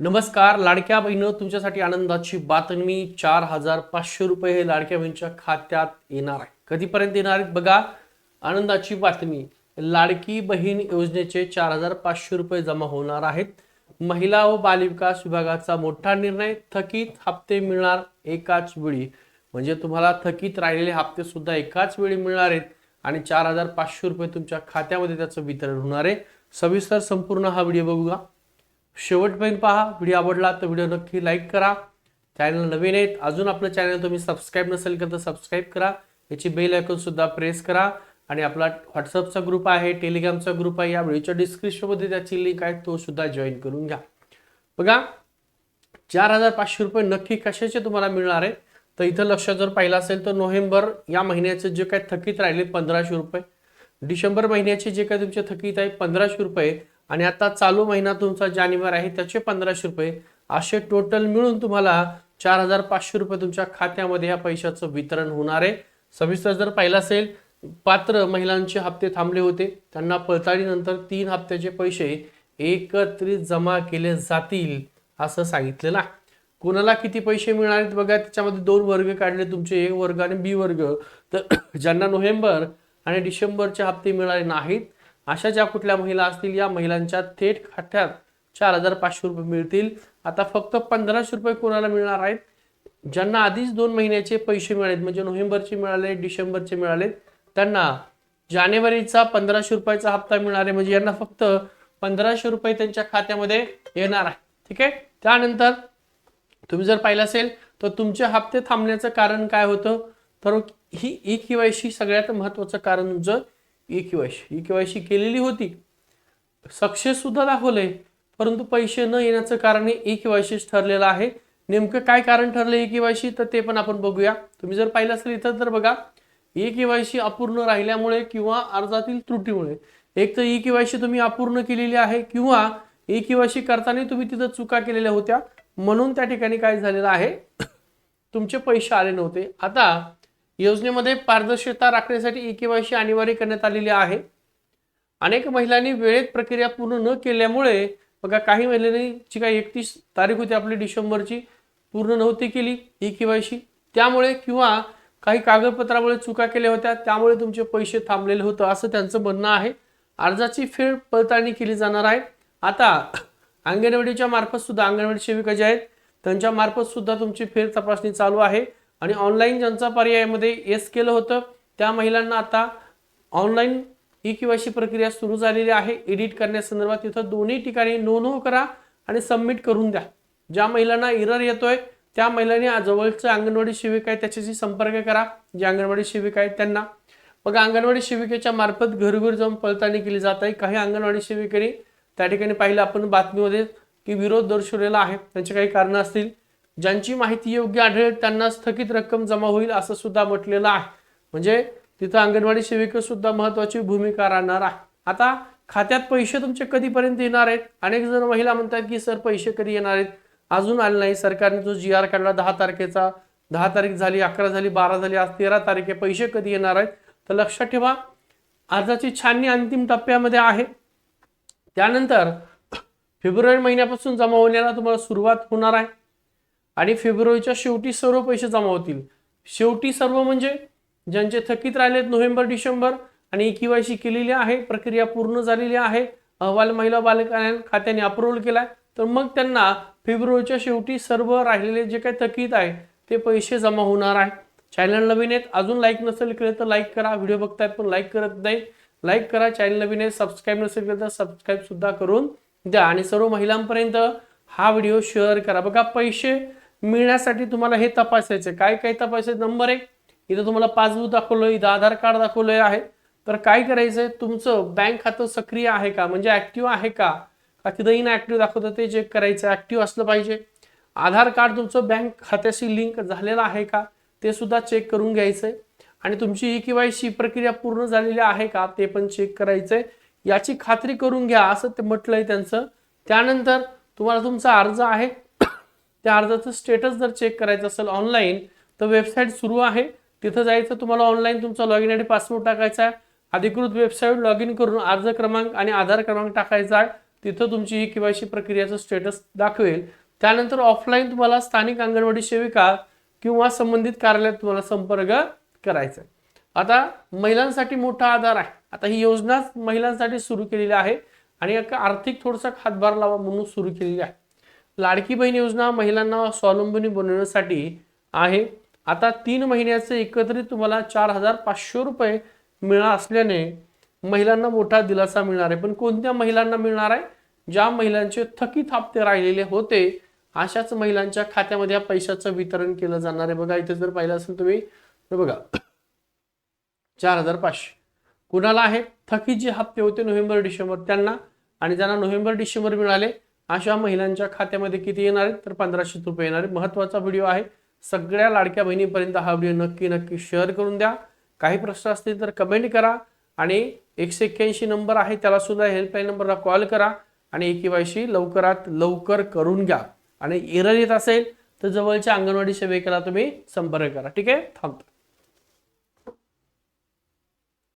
नमस्कार लाडक्या बहिणं तुमच्यासाठी आनंदाची बातमी. चार हजार पाचशे रुपये हे लाडक्या बहिणीच्या खात्यात येणार आहे. कधीपर्यंत येणार आहेत बघा? आनंदाची बातमी. लाडकी बहीण योजनेचे चार हजार पाचशे रुपये जमा होणार आहेत. महिला व बालविकास विभागाचा मोठा निर्णय. थकीत हप्ते मिळणार एकाच वेळी. म्हणजे तुम्हाला थकीत राहिलेले हप्ते सुद्धा एकाच वेळी मिळणार आहेत. आणि चार हजार पाचशे रुपये तुमच्या खात्यामध्ये त्याचं वितरण होणार आहे. सविस्तर संपूर्ण हा व्हिडिओ बघूया. शेवटपर्यंत पहा. व्हिडिओ आवडला तर व्हिडिओ नक्की लाईक करा. चॅनल नवीन आहेत अजून आपलं चॅनल तुम्ही सबस्क्राईब नसेल तर सबस्क्राईब करा. याची बेल आयकॉनसुद्धा प्रेस करा. आणि आपला व्हॉट्सअपचा ग्रुप आहे टेलिग्रामचा ग्रुप आहे. या व्हिडिओच्या डिस्क्रिप्शनमध्ये त्याची लिंक आहे तो सुद्धा जॉईन करून घ्या. बघा चार हजार पाचशे रुपये नक्की कशाचे तुम्हाला मिळणार आहे? तर इथं लक्षात जर पाहिलं असेल तर नोव्हेंबर या महिन्याचे जे काही थकीत राहिले पंधराशे रुपये. डिसेंबर महिन्याचे जे काही तुमचे थकीत आहे पंधराशे रुपये आणि आता चालू महिना तुमचा जानेवारी आहे त्याचे पंधराशे रुपये. असे टोटल मिळून तुम्हाला चार हजार पाचशे रुपये तुमच्या खात्यामध्ये या पैशाचं वितरण होणार आहे. सविस्तर जर पाहिलं असेल पात्र महिलांचे हप्ते थांबले होते. त्यांना पडताळीनंतर तीन हप्त्याचे पैसे एकत्रित जमा केले जातील असं सांगितलेलं आहे. कोणाला किती पैसे मिळणार आहेत बघा त्याच्यामध्ये दोन वर्ग काढले तुमचे ए वर्ग आणि बी वर्ग. तर ज्यांना नोव्हेंबर आणि डिसेंबरचे हप्ते मिळाले नाहीत अशा ज्या कुठल्या महिला असतील या महिलांच्या थेट खात्यात चार हजार पाचशे रुपये मिळतील. आता फक्त पंधराशे रुपये कोणाला मिळणार आहेत? ज्यांना आधीच दोन महिन्याचे पैसे मिळालेत म्हणजे नोव्हेंबरचे मिळाले डिसेंबरचे मिळाले त्यांना जानेवारीचा पंधराशे रुपयाचा हप्ता मिळणार आहे. म्हणजे यांना फक्त पंधराशे रुपये त्यांच्या खात्यामध्ये येणार आहे. ठीक आहे? त्यानंतर तुम्ही जर पाहिलं असेल तर तुमचे हप्ते थांबण्याचं कारण काय होतं? तर ही ई केवायसी सगळ्यात महत्वाचं कारण तुमचं ई केवायसी ई केवायसी केलेली होती. सक्सेस सुद्धा दाखवलंय. परंतु पैसे न येण्याचं कारण हे ई केवायसीच ठरलेलं आहे. नेमकं काय कारण ठरलं ई केवायसी तर ते पण आपण बघूया. तुम्ही जर पाहिलं असेल इथं तर बघा ई केवायसी अपूर्ण राहिल्यामुळे किंवा अर्जातील त्रुटीमुळे. एक तर ई केवायसी तुम्ही अपूर्ण केलेली आहे किंवा ई केवायसी करताना तुम्ही तिथं चुका केलेल्या होत्या. म्हणून त्या ठिकाणी काय झालेलं आहे? तुमचे पैसे आले नव्हते. आता योजनेमध्ये पारदर्शकता राखण्यासाठी ई केवायसी अनिवार्य करण्यात आलेली आहे. अनेक महिलांनी वेळेत प्रक्रिया पूर्ण न केल्यामुळे बघा काही महिलांनी जी काही एकतीस तारीख होती आपली डिसेंबरची पूर्ण नव्हती केली ई केवायसी त्यामुळे किंवा काही कागदपत्रामुळे चुका केल्या होत्या त्यामुळे तुमचे पैसे थांबलेले होतं असं त्यांचं म्हणणं आहे. अर्जाची फेर पडताळणी केली जाणार आहे. आता अंगणवाडीच्या मार्फत सुद्धा अंगणवाडी सेविका ज्या आहेत त्यांच्या मार्फत सुद्धा तुमची फेर तपासणी चालू आहे. आणि ऑनलाईन ज्यांचा पर्यायामध्ये येस केलं होतं त्या महिलांना आता ऑनलाईन ई किवायसी प्रक्रिया सुरू झालेली आहे. एडिट करण्यासंदर्भात तिथं दोन्ही ठिकाणी नो नो करा आणि सबमिट करून द्या. ज्या महिलांना इरर येतोय त्या महिलांनी जवळचं अंगणवाडी शिविका आहे त्याच्याशी संपर्क करा. जे अंगणवाडी शिविका आहेत त्यांना. मग अंगणवाडी शिविकेच्या मार्फत घरोघरी जाऊन पडताळणी केली जात आहे. काही अंगणवाडी शिविकेने त्या ठिकाणी पाहिलं आपण बातमीमध्ये की विरोध दर्शवलेला आहे. त्यांचे काही कारणं असतील ज्यांची माहिती योग्य आढळेल त्यांना स्थगित रक्कम जमा होईल असं सुद्धा म्हटलेलं आहे. म्हणजे तिथं अंगणवाडी सेविका सुद्धा महत्वाची भूमिका राहणार आहे. आता खात्यात पैसे तुमचे कधीपर्यंत येणार आहेत? अनेक जण महिला म्हणतात की सर पैसे कधी येणार आहेत? अजून आले नाही. सरकारने जो जी आर काढला दहा तारखेचा दहा तारीख झाली अकरा झाली बारा झाली आज तेरा तारीख आहे पैसे कधी येणार आहेत? तर लक्षात ठेवा अर्जाची छाननी अंतिम टप्प्यामध्ये आहे. त्यानंतर फेब्रुवारी महिन्यापासून जमा होण्याला तुम्हाला सुरुवात होणार आहे. आणि फेब्रुवारीच्या शेवटी सर्व पैसे जमा होतील. शेवटी सर्व म्हणजे ज्यांचे थकीत राहिलेत नोव्हेंबर डिसेंबर आणि केवायसी केलेली आहे प्रक्रिया पूर्ण झालेली आहे अहवाल महिला बालकल्याण खात्याने अप्रूव्हल केला आहे तर मग त्यांना फेब्रुवारीच्या शेवटी सर्व राहिलेले जे काही थकीत आहे ते पैसे जमा होणार आहे. चॅनल नवीन आहेत अजून लाईक नसेल केलं तर लाईक करा. व्हिडिओ बघतायत पण लाईक करत नाही. लाईक करा. चॅनल नवीन आहे सबस्क्राईब नसेल केलं तर सबस्क्राईब सुद्धा करून द्या. आणि सर्व महिलांपर्यंत हा व्हिडिओ शेअर करा. बघा पैसे मिळण्यासाठी तुम्हाला हे तपासायचे काय काय तपासायचे नंबर एक इथं तुम्हाला पासबुक दाखवलं इथं आधार कार्ड दाखवलं आहे. तर काय करायचंय? तुमचं बँक खातं सक्रिय आहे का? म्हणजे ऍक्टिव्ह आहे का? का तिथं इनऍक्टिव्ह दाखवतं ते चेक करायचं ऍक्टिव्ह असलं पाहिजे. आधार कार्ड तुमचं बँक खात्याशी लिंक झालेलं आहे का? ते सुद्धा चेक करून घ्यायचंय. आणि तुमची ई केवायसी प्रक्रिया पूर्ण झालेली आहे का? ते पण चेक करायचंय. याची खात्री करून घ्या असं ते म्हटलंय त्यांचं. त्यानंतर तुम्हाला तुमचा अर्ज आहे. त्या अर्जाचं स्टेटस जर चेक करायचं असेल ऑनलाईन तर वेबसाईट सुरू आहे. तिथं जायचं तुम्हाला ऑनलाईन तुमचा लॉग इन आणि पासवर्ड टाकायचा आहे. अधिकृत वेबसाईट लॉग इन करून अर्ज क्रमांक आणि आधार क्रमांक टाकायचा आहे. तिथं तुमची ही केवायसी प्रक्रियाचं स्टेटस दाखवेल. त्यानंतर ऑफलाईन तुम्हाला स्थानिक अंगणवाडी सेविका किंवा संबंधित कार्यालयात तुम्हाला संपर्क करायचा आहे. आता महिलांसाठी मोठा आधार आहे. आता ही योजनाच महिलांसाठी सुरू केलेली आहे आणि एक आर्थिक थोडासा हातभार लावा म्हणून सुरू केलेली आहे. लाडकी बहीण योजना महिलांना स्वावलंबनी बनवण्यासाठी आहे. आता तीन महिन्याचे एकत्रित तुम्हाला चार हजार पाचशे रुपये मिळणार असल्याने महिलांना मोठा दिलासा मिळणार आहे. पण कोणत्या महिलांना मिळणार आहे? ज्या महिलांचे थकीत हप्ते राहिलेले होते अशाच महिलांच्या खात्यामध्ये या पैशाचं वितरण केलं जाणार आहे. बघा इथे जर पाहिलं असेल तुम्ही तर बघा चार हजार पाचशे. कुणाला आहे? थकीत जे हप्ते होते नोव्हेंबर डिसेंबर त्यांना. आणि ज्यांना नोव्हेंबर डिसेंबर मिळाले अशा महिलांच्या खात्यामध्ये किती येणार आहेत? तर पंधराशे रुपये येणार आहे महत्त्वाचा व्हिडिओ आहे. सगळ्या लाडक्या बहिणीपर्यंत हा व्हिडिओ नक्की नक्की शेअर करून द्या. काही प्रश्न असतील तर कमेंट करा आणि एकशे एक्क्याऐंशी नंबर आहे त्याला सुद्धा हेल्पलाईन नंबरला कॉल करा आणि केवायसी लवकरात लवकर करून घ्या. आणि एरर येत असेल तर जवळच्या अंगणवाडी सेविकेला तुम्ही संपर्क करा. ठीक आहे? थांबतो.